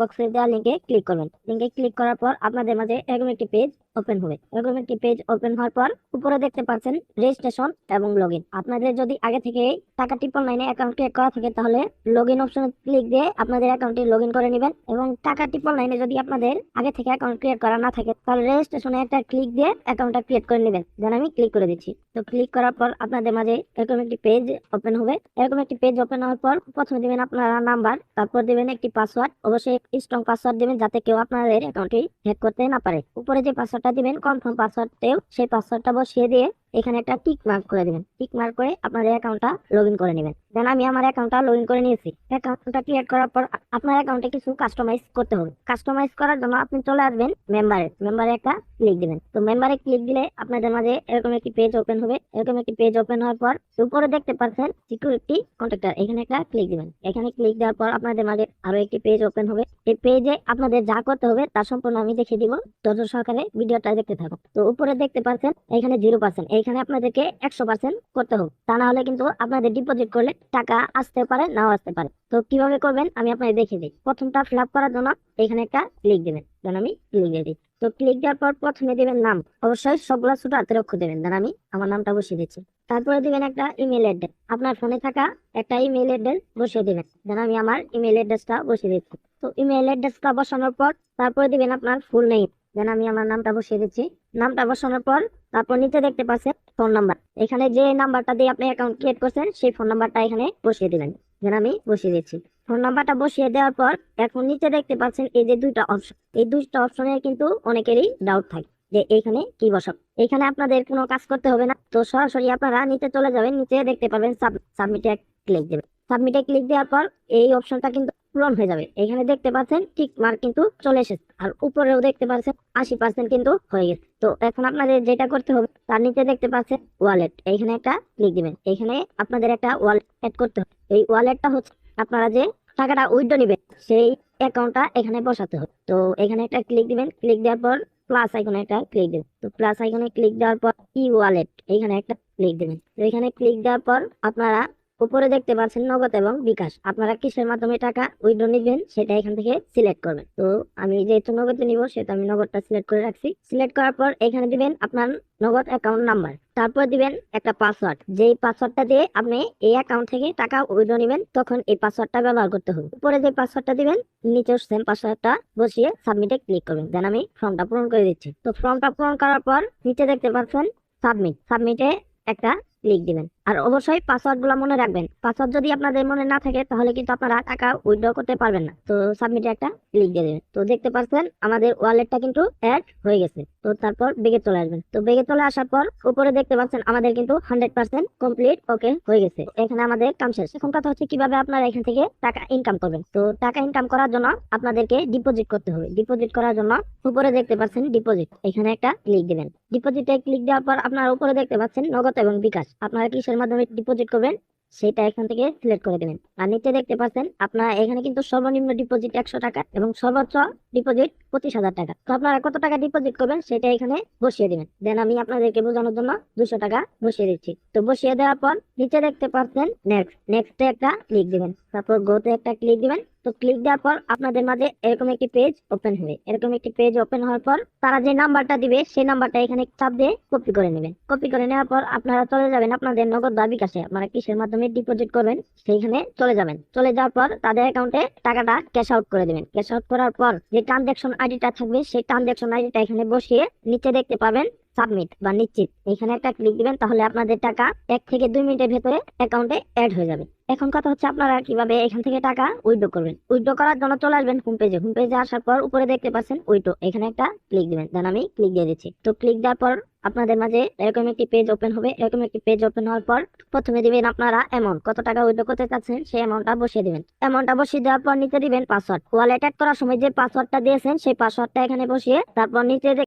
বক্সে দেওয়া লিঙ্কে ক্লিক করবেন। লিঙ্কে ক্লিক করার পর আপনাদের মাঝে এরকম একটি পেজ ওপেন হবে। এরকম একটি পেজ ওপেন হওয়ার পর উপরে দেখতে পাচ্ছেন রেজিস্ট্রেশন এবং লগ আপনাদের যদি আগে থেকে টাকা টিপল লাইনে অ্যাকাউন্ট ক্রিয়েট করা থাকে তাহলে লগ ইন অপশনে ক্লিক দিয়ে আপনাদের অ্যাকাউন্টটি লগ করে নেবেন এবং টাকা টিপল লাইনে যদি আপনাদের আগে থেকে অ্যাকাউন্ট ক্রিয়েট করা না থাকে তাহলে রেজিস্ট্রেশনে একটা ক্লিক দিয়ে অ্যাকাউন্টটা ক্রিয়েট করে নেবেন। যেন আমি ক্লিক করে দিচ্ছি। তো ক্লিক করার পর আপনাদের মাঝে এরকম একটি পেজ ওপেন হবে। এরকম একটি পেজ ওপেন হওয়ার পর প্রথমে দিবেন আপনারা নাম্বার তারপর দিবেন একটি পাসওয়ার্ড অবশ্যই স্ট্রং পাসওয়ার্ড দিবেন যাতে কেউ আপনাদের অ্যাকাউন্টটি হ্যাক করতে না পারে। উপরে যে পাসওয়ার্ডটা দিবেন কনফার্ম পাসওয়ার্ডতেও সেই পাসওয়ার্ডটা বসিয়ে দিয়ে এখানে একটা টিক মার্ক করে দিবেন। টিক মার্ক করে আপনাদের অ্যাকাউন্টটা লগ করে নেবেন। দেন আমি আমার অ্যাকাউন্টটা লগ করে নিয়েছি। অ্যাকাউন্টটা ক্রিয়েট করার পর আপনার অ্যাকাউন্টে কিছু কাস্টমাইজ করতে হবে। কাস্টমাইজ করার জন্য আপনি চলে আসবেন মেম্বারে মেম্বারে একটা ক্লিক দিবেন। তো মেম্বারে ক্লিক দিলে আপনাদের মাঝে এরকম একটি পেজ ওপেন হবে। এরকম একটি পেজ ওপেন হওয়ার পর উপরে দেখতে পাচ্ছেন সিকিউরিটি কন্ট্রাক্টর এখানে একটা ক্লিক দিবেন। এখানে ক্লিক দেওয়ার পর আপনাদের মাঝে আরও একটি পেজ ওপেন হবে। এই পেজে আপনাদের যা করতে হবে তার সম্পূর্ণ আমি দেখিয়ে দিব। ধৈর্য সহকারে ভিডিওটা দেখতে থাকুন। তো উপরে দেখতে পাচ্ছেন, এখানে জিরো পার্সেন্ট এইখানে আপনাদেরকে একশো পার্সেন্ট করতে হবে। তা না হলে কিন্তু আপনাদের ডিপোজিট করলে টাকা আসতে পারে, নাও আসতে পারে। তো কীভাবে করবেন? আমি আপনাকে দেখিয়ে দিই। প্রথমটা ফিল করার জন্য এখানে একটা ক্লিক দিবেন। দেন আমি ক্লিক দিয়ে দিই। তো ক্লিক দেওয়ার পর প্রথমে দিবেন নাম। অবশ্যই সবগুলো ছোট হাতের অক্ষর দেবেন। দেন আমি আমার নামটা বসিয়ে দিচ্ছি। তারপরে দিবেন একটা ইমেল অ্যাড্রেস আপনার ফোনে থাকা একটা ইমেল অ্যাড্রেস বসিয়ে দিবেন। দেন আমি আমার ইমেল অ্যাড্রেসটা বসিয়ে দিচ্ছি। তো ইমেল অ্যাড্রেসটা বসানোর পর তারপরে দিবেন আপনার ফুল নেই দেন আমি আমার নামটা বসিয়ে দিচ্ছি। নামটা বসানোর পর তারপর নিচে দেখতে পাচ্ছেন ফোন নাম্বার এখানে যে নাম্বারটা দিয়ে আপনি অ্যাকাউন্ট ক্রিয়েট করছেন, সেই ফোন নাম্বারটা এখানে বসিয়ে দিবেন দেন আমি বসিয়ে দিচ্ছি ফোন নাম্বারটা বসিয়ে দেওয়ার পর এখন নিচে দেখতে পাচ্ছেন এই যে দুইটা অপশন এই দুইটা অপশনে কিন্তু অনেকেরই ডাউট থাকে যে এইখানে কি বসাব। এখানে আপনাদের কোনো কাজ করতে হবে না। তো সরাসরি আপনারা নিচে চলে যাবেন, নিচে দেখতে পাবেন সাবমিটে ক্লিক দেবেন। সাবমিটে ক্লিক দেওয়ার পর এই অপশনটা কিন্তু পূরণ হয়ে যাবে। এখানে দেখতে পাচ্ছেন টিক মার্ক কিন্তু চলে এসেছে। আর উপরেও দেখতে পাচ্ছেন আশি পার্সেন্ট কিন্তু হয়ে গেছে। তো এখন আপনাদের যেটা করতে হবে, তার নিচে দেখতে পাচ্ছেন ওয়ালেট এইখানে একটা ক্লিক দিবেন। এখানে আপনাদের একটা ওয়ালেট অ্যাড করতে হবে। এই ওয়ালেটটা হচ্ছে আপনারা যে টাকাটা উইথড্র নেবেন, সেই অ্যাকাউন্টটা এখানে বসাতে হবে। তো এখানে একটা ক্লিক দিবেন। ক্লিক দেওয়ার পর প্লাস আইকনে একটা ক্লিক দেবেন। তো প্লাস আইকনে ক্লিক দেওয়ার পর ই ওয়ালেট এইখানে একটা ক্লিক দেবেন। তো এখানে ক্লিক দেওয়ার পর আপনারা উপরে দেখতে পাচ্ছেন নগদ এবং বিকাশ। আপনারা কিসের মাধ্যমে টাকা উইথড্র নেবেন সেটা এখান থেকে সিলেক্ট করবেন। তো আমি যেহেতু নগদে নিব সেটা আমি নগদটা সিলেক্ট করে রাখছি। সিলেক্ট করার পর এখানে দিবেন আপনার নগদ অ্যাকাউন্ট নাম্বার তারপর দিবেন একটা পাসওয়ার্ড যেই পাসওয়ার্ডটা দিয়ে আপনি এই অ্যাকাউন্ট থেকে টাকা উইথড্র নেবেন, তখন এই পাসওয়ার্ডটা ব্যবহার করতে হবে। উপরে যে পাসওয়ার্ডটা দিবেন, নিচের সেম পাসওয়ার্ডটা বসিয়ে সাবমিটে ক্লিক করবেন। দেন আমি ফর্মটা পূরণ করে দিচ্ছি। তো ফর্মটা পূরণ করার পর নিচে দেখতে পাচ্ছেন সাবমিট সাবমিটে একটা ক্লিক দিবেন। আর অবশ্যই পাসওয়ার্ডগুলো মনে রাখবেন। পাসওয়ার্ড যদি আপনাদের মনে না থাকে, তাহলে কিন্তু আপনারা টাকা উইথড্র করতে পারবেন না। তো সাবমিটে একটা ক্লিক দিয়ে দেবেন। তো দেখতে পাচ্ছেন, আমাদের ওয়ালেটটা কিন্তু অ্যাড হয়ে গেছে। তো তারপর বেগে চলে আসবেন। তো বেগে চলে আসার পর উপরে দেখতে পাচ্ছেন, আমাদের কিন্তু হান্ড্রেড পার্সেন্ট কমপ্লিট ওকে হয়ে গেছে। এখানে আমাদের কাম শেষ। এখন কথা হচ্ছে কীভাবে আপনারা এখান থেকে টাকা ইনকাম করবেন। তো টাকা ইনকাম করার জন্য আপনাদেরকে ডিপোজিট করতে হবে। ডিপোজিট করার জন্য উপরে দেখতে পাচ্ছেন ডিপোজিট এখানে একটা ক্লিক দিবেন। ডিপোজিটে ক্লিক দেওয়ার পর আপনারা উপরে দেখতে পাচ্ছেন নগদ এবং বিকাশ। আপনারা কিসের মাধ্যমে ডিপোজিট করবেন, সেটা এখান থেকে সিলেক্ট করে দেবেন। আর নিচে দেখতে পাচ্ছেন, আপনারা এখানে কিন্তু সর্বনিম্ন ডিপোজিট একশো টাকা এবং সর্বোচ্চ ডিপোজিট পঁচিশ হাজার টাকা। তো আপনারা কত টাকা ডিপোজিট করবেন, সেটা এখানে বসিয়ে দিবেন। দেন আমি আপনাদেরকে বোঝানোর জন্য দুশো টাকা বসিয়ে দিচ্ছি। তো বসিয়ে দেওয়ার পর নিচে দেখতে পাচ্ছেন নেক্সট নেক্সটে একটা ক্লিক দিবেন। তারপর গোতে একটা ক্লিক দিবেন। তো ক্লিক দেওয়ার পর আপনাদের মাঝে এরকম একটি পেজ ওপেন হবে। এরকম একটি পেজ ওপেন হওয়ার পর তারা যে নাম্বারটা দিবে, সেই নাম্বারটা এখানে চাপ দিয়ে কপি করে নেবেন। কপি করে নেওয়ার পর আপনারা চলে যাবেন আপনাদের নগদ বা বিকাশে আপনারা কিসের মাধ্যমে ডিপোজিট করবেন, সেইখানে চলে যাবেন। চলে যাওয়ার পর তাদের অ্যাকাউন্টে টাকাটা ক্যাশ আউট করে দেবেন। ক্যাশ আউট করার পর যে ট্রানজ্যাকশন আইডিটা থাকবে, সেই ট্রানজ্যাকশন আইডিটা এখানে বসিয়ে নিচে দেখতে পাবেন। সাবমিট বা নিশ্চিত। এখানে একটা ক্লিক দিবেন, তাহলে আপনাদের টাকা এক থেকে দুই মিনিটের ভেতরে অ্যাকাউন্টে অ্যাড হয়ে যাবে। এখন কথা হচ্ছে আপনারা কীভাবে এখান থেকে টাকা উইথড্র করবেন। উইথড্র করার জন্য চলে আসবেন হোম পেজে হোম পেজে আসার পর উপরে দেখতে পাচ্ছেন উইথড্র এখানে একটা ক্লিক দিবেন। দেন আমি ক্লিক দিয়ে দিচ্ছি। তো ক্লিক দেওয়ার পর আপনাদের মাঝে এরকম একটি পেজ ওপেন হবে। এরকম একটি পেজ ওপেন হওয়ার পর প্রথমে দিবেন আপনারা অ্যামাউন্ট কত টাকা উইথড্র করতে চাচ্ছেন সেই অ্যামাউন্টটা বসিয়ে দিবেন। অ্যামাউন্টটা বসিয়ে দেওয়ার পর নিচে দিবেন পাসওয়ার্ড ওয়ালেট অ্যাড করার সময় যে পাসওয়ার্ডটা দিয়েছেন, সেই পাসওয়ার্ডটা এখানে বসিয়ে তারপর নিচে